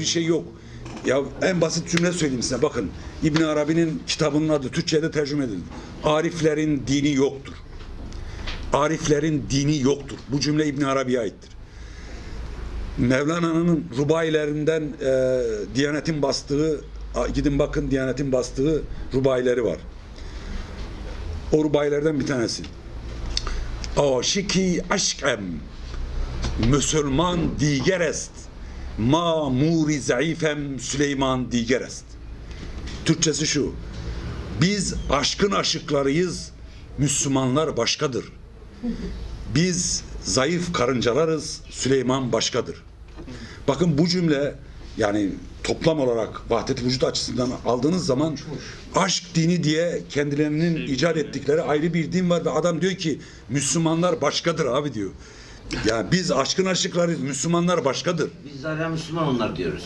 bir şey yok. Ya en basit cümle söyleyeyim size. Bakın İbn Arabi'nin kitabının adı Türkçe'de tercüme edildi. Ariflerin dini yoktur. Ariflerin dini yoktur. Bu cümle İbn Arabi'ye aittir. Mevlana'nın rubailerinden e, Diyanet'in bastığı gidin bakın Diyanet'in bastığı rubaileri var. O rubailerden bir tanesi. Aşiki aşkem Müslüman diger est. Ma muri zayıfem Süleyman diger est. Türkçesi şu. Biz aşkın aşıklarıyız. Müslümanlar başkadır. Biz zayıf karıncalarız. Süleyman başkadır. Bakın bu cümle yani toplam olarak vahdet vücut açısından aldığınız zaman aşk dini diye kendilerinin icat ettikleri ayrı bir din var ve adam diyor ki Müslümanlar başkadır abi diyor. Yani biz aşkın aşıklarıyız. Müslümanlar başkadır. Biz zaten Müslüman onlar diyoruz.